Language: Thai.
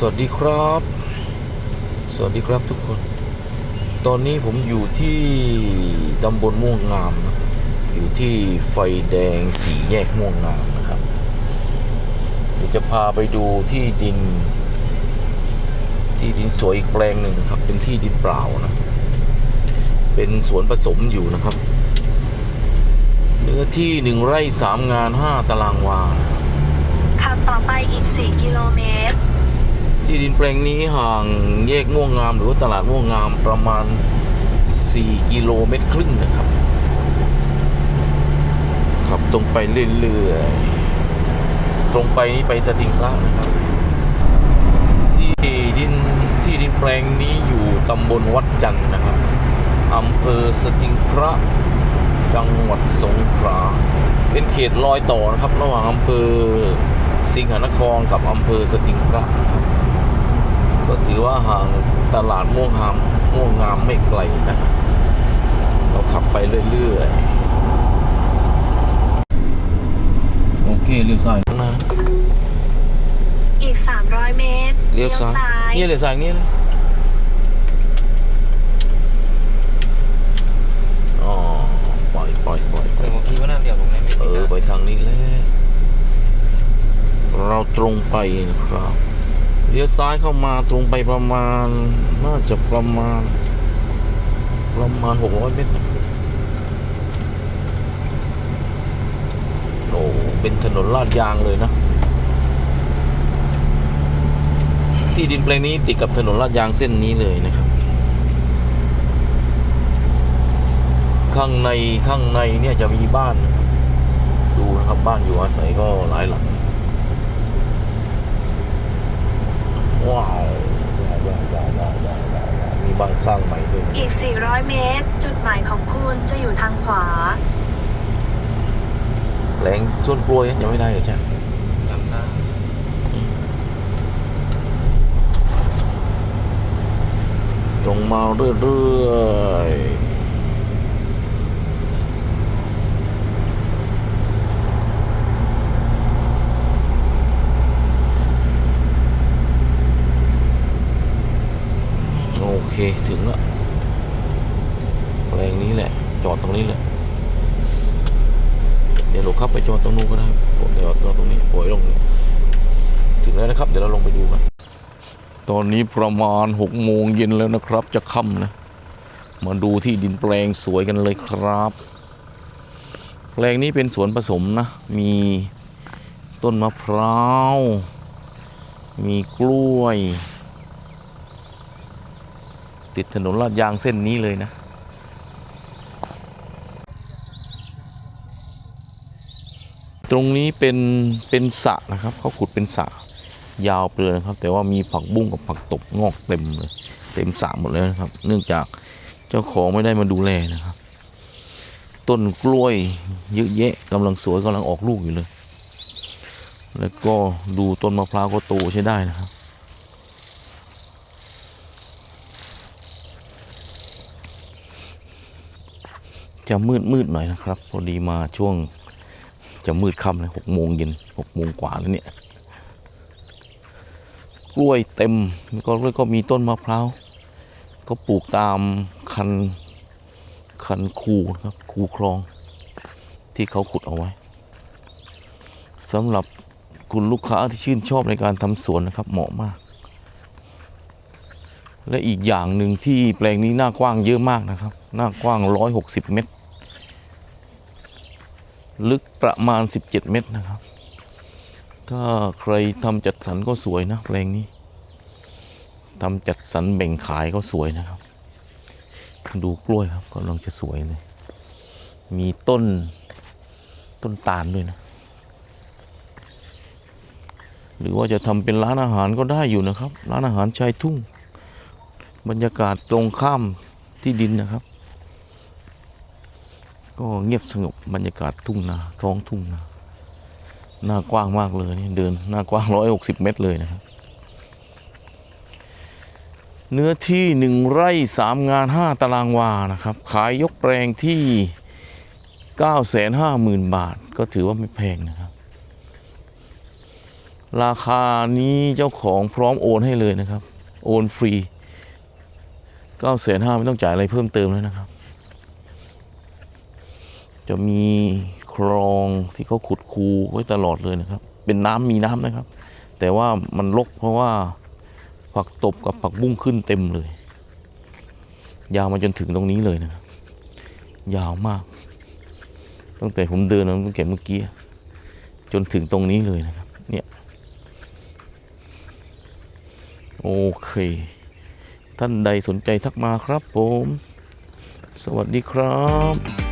สวัสดีครับ สวัสดีครับทุกคน ตอนนี้ผมอยู่ที่ตำบลม่วงงามนะอยู่ที่ไฟแดงสีแยกม่วงงามนะครับเดี๋ยวจะพาไปดูที่ดิน ที่ดินสวยอีกแปลงหนึ่งครับ เป็นที่ดินเปล่านะ เป็นสวนผสมอยู่นะครับ เนื้อที่หนึ่งไร่สามงานห้าตารางวา ขับต่อไปอีก 4 กิโลเมตร ที่ดินแปลงนี้ห่างแยกม่วงงาม หรือว่าตลาดม่วงงามประมาณ 4 กิโลเมตรครึ่งนะครับขับตรงไปเรื่อยๆ ตรงไปนี้ไปสถิงพระนะครับ ที่ดินที่ดินแปลงนี้อยู่ตำบลวัดจันทร์นะครับอำเภอสถิงพระจังหวัดสงขลาเป็นเขตรอยต่อนะครับ ระหว่างอำเภอสิงหนครกับอำเภอสถิงพระนะครับ ก็ถือว่าห่างตลาดม่วงงามม่วงงามไม่ไกลนะ เราขับไปเรื่อยๆ โอเคเลี้ยวซ้ายข้างหน้าอีก 300 เมตรเลี้ยวซ้ายนี่เลี้ยวซ้ายนี่เลยอ๋อปล่อยปล่อยปล่อยปล่เออยอผมคิดว่าน่าเดี๋ยวผมไม่มีเออไปทางนี้แหละเราตรงไปนะครับเลี้ยวซ้ายเข้ามาตรงไปประมาณ น่าจะประมาณ ประมาณหกร้อยเมตรนะครับโอ้เป็นถนนลาดยางเลยนะ ที่ดินแปลงนี้ติดกับถนนลาดยางเส้นนี้เลยนะครับ ข้างในข้างในเนี่ยจะมีบ้าน ดูนะครับบ้านอยู่อาศัยก็หลายหลัง ว้าวมีบ้านสร้างใหม่ด้วยอีก 400 เมตร จุดหมายของคุณจะอยู่ทางขวา แหลงส่วนกล้วยยังไม่ได้เหรใช่ไหมลำน้ตรงมาเรื่อย เคถึงแล้วแปลงนี้แหละ จอดตรงนี้แหละ เดี๋ยวเราขับไปจอดตรงนู้นก็ได้เดี๋ยวจอดตรงนี้ปล่อยลง ถึงแล้วนะครับ เดี๋ยวเราลงไปดูกัน ตอนนี้ประมาณหกโมงเย็นแล้วนะครับ จะค่ำนะ มาดูที่ดินแปลงสวยกันเลยครับ แปลงนี้เป็นสวนผสมนะ มีต้นมะพร้าว มีกล้วย ติดถนนลาดยางเส้นนี้เลยนะตรงนี้เป็นเป็นสระนะครับเขาขุดเป็นสระยาวไปเลยนะครับ แต่ว่ามีผักบุ้งกับผักตบงอกเต็มเลย เต็มสระหมดเลยนะครับ เนื่องจากเจ้าของไม่ได้มาดูแลนะครับ ต้นกล้วยเยอะแยะกำลังสวยกำลังออกลูกอยู่เลย แล้วก็ดูต้นมะพร้าวก็โตใช้ได้นะครับ จะมืดมืดๆหน่อยนะครับ พอดีมาช่วงจะมืดค่ำเลยหกโมงเย็นหกโมงกว่าแล้วเนี่ยกล้วยเต็มแล้วก็แล้วก็มีต้นมะพร้าวก็ปลูกตามคันคันคูนะครับคูคลอง ที่เขาขุดเอาไว้สำหรับคุณลูกค้าที่ชื่นชอบในการทำสวนนะครับเหมาะมาก และอีกอย่างหนึ่งที่แปลงนี้หน้ากว้างเยอะมากนะครับ หน้ากว้าง 160 เมตร ลึกประมาณ 17 เมตรนะครับ ถ้าใครทำจัดสรรก็สวยนะแปลงนี้ทำจัดสรรแบ่งขายก็สวยนะครับ ดูกล้วยครับกำลังจะสวยเลย มีต้นต้นตาลด้วยนะ หรือว่าจะทำเป็นร้านอาหารก็ได้อยู่นะครับ ร้านอาหารชายทุ่ง บรรยากาศตรงข้ามที่ดินนะครับ ก็เงียบสงบบรรยากาศทุ่งนาท้องทุ่งนาหน้ากว้างมากเลยเดินหน้ากว้างร้อยหกสิบเมตรเลยนะครับ เนื้อที่หนึ่งไร่สามงานห้าตารางวานะครับ ขายยกแปลงที่เก้าแสนห้าหมื่นบาท ก็ถือว่าไม่แพงนะครับ ราคานี้เจ้าของพร้อมโอนให้เลยนะครับ โอนฟรี เก้าแสนห้าไม่ต้องจ่ายอะไรเพิ่มเติมแล้วนะครับ จะมีคลองที่เขาขุดคูไว้ตลอดเลยนะครับ เป็นน้ำมีน้ำนะครับ แต่ว่ามันรกเพราะว่าผักตบกับผักบุ้งขึ้นเต็มเลย ยาวมาจนถึงตรงนี้เลยนะครับ ยาวมาก ตั้งแต่ผมเดินมาตั้งแต่เมื่อกี้จนถึงตรงนี้เลยนะครับ เนี่ย โอเค ท่านใดสนใจทักมาครับผม สวัสดีครับ